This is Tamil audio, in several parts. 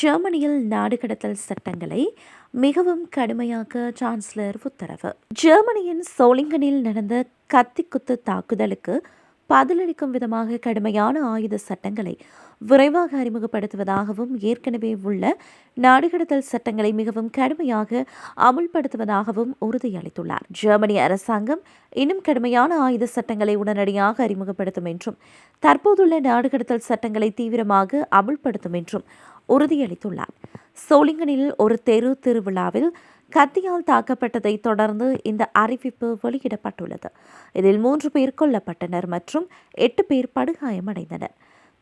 ஜெர்மனியில் நாடு கடத்தல் சட்டங்களை மிகவும் கடுமையாக்க சான்சலர் உத்தரவு. ஜெர்மனியின் சோலிங்கனில் நடந்த கத்திக்குத்து தாக்குதலுக்கு பதிலளிக்கும் விதமாக கடுமையான ஆயுத சட்டங்களை விரைவாக அறிமுகப்படுத்துவதாகவும் ஏற்கனவே உள்ள நாடு கடத்தல் சட்டங்களை மிகவும் கடுமையாக அமுல்படுத்துவதாகவும் உறுதியளித்துள்ளார். ஜெர்மனி அரசாங்கம் இன்னும் கடுமையான ஆயுத சட்டங்களை உடனடியாக அறிமுகப்படுத்தும் என்றும் தற்போதுள்ள நாடு கடத்தல் சட்டங்களை தீவிரமாக அமுல்படுத்தும் என்றும் உறுதியளித்துள்ளார். சோலிங்கனில் ஒரு தெரு திருவிழாவில் கத்தியால் தாக்கப்பட்டதை தொடர்ந்து இந்த அறிவிப்பு வெளியிடப்பட்டுள்ளது. இதில் மூன்று பேர் கொல்லப்பட்டனர் மற்றும் எட்டு பேர் படுகாயமடைந்தனர்.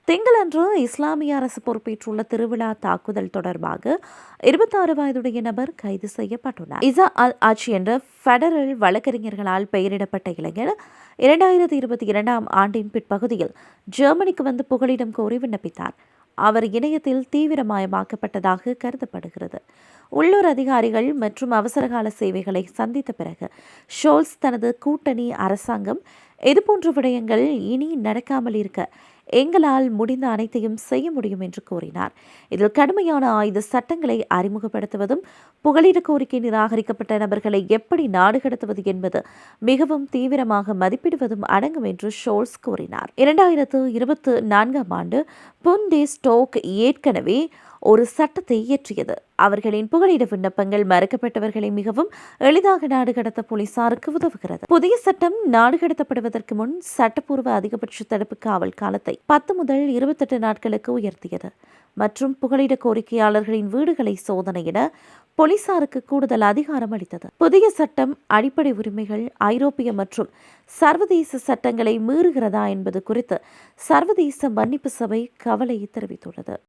திங்களன்று இஸ்லாமிய அரசு பொறுப்பேற்றுள்ள திருவிழா தாக்குதல் தொடர்பாக இருபத்தாறு வயதுடைய நபர் கைது செய்யப்பட்டுள்ளார். இசா அல் ஆட்சி என்ற ஃபெடரல் வழக்கறிஞர்களால் பெயரிடப்பட்ட இளைஞர் இரண்டாயிரத்தி இருபத்தி இரண்டாம் ஆண்டின் பிற்பகுதியில் ஜெர்மனிக்கு வந்து புகலிடம் கோரி விண்ணப்பித்தார். அவர் இணையத்தில் தீவிரமயமாக்கப்பட்டதாக கருதப்படுகிறது. உள்ளூர் அதிகாரிகள் மற்றும் அவசரகால சேவைகளை சந்தித்த பிறகு ஷோல்ஸ் தனது கூட்டணி அரசாங்கம் இதுபோன்ற விடயங்கள் இனி நடக்காமல் இருக்க எங்களால் முடிந்த அனைத்தையும் செய்ய முடியும் என்று கூறினார். இதில் கடுமையான ஆயுத சட்டங்களை அறிமுகப்படுத்துவதும் புகலிட கோரிக்கை நிராகரிக்கப்பட்ட நபர்களை எப்படி நாடு கடத்துவது என்பது மிகவும் தீவிரமாக மதிப்பிடுவதும் அடங்கும் என்று ஷோல்ஸ் கூறினார். இரண்டாயிரத்து இருபத்து நான்காம் ஆண்டு புண்டே ஸ்டோக் ஏற்கனவே ஒரு சட்டத்தை இயற்றியது. அவர்களின் புகலிட விண்ணப்பங்கள் மறுக்கப்பட்டவர்களை மிகவும் எளிதாக நாடு கடத்த போலீசாருக்கு உதவுகிறது. புதிய சட்டம் நாடு கடத்தப்படுவதற்கு முன் சட்டப்பூர்வ அதிகபட்ச தடுப்பு காவல் காலத்தை பத்து முதல் இருபத்தெட்டு நாட்களுக்கு உயர்த்தியது. மற்றும் புகலிட கோரிக்கையாளர்களின் வீடுகளை சோதனையிட போலீசாருக்கு கூடுதல் அதிகாரம் அளித்தது. புதிய சட்டம் அடிப்படை உரிமைகள் ஐரோப்பிய மற்றும் சர்வதேச சட்டங்களை மீறுகிறதா என்பது குறித்து சர்வதேச மன்னிப்பு சபை கவலை தெரிவித்துள்ளது.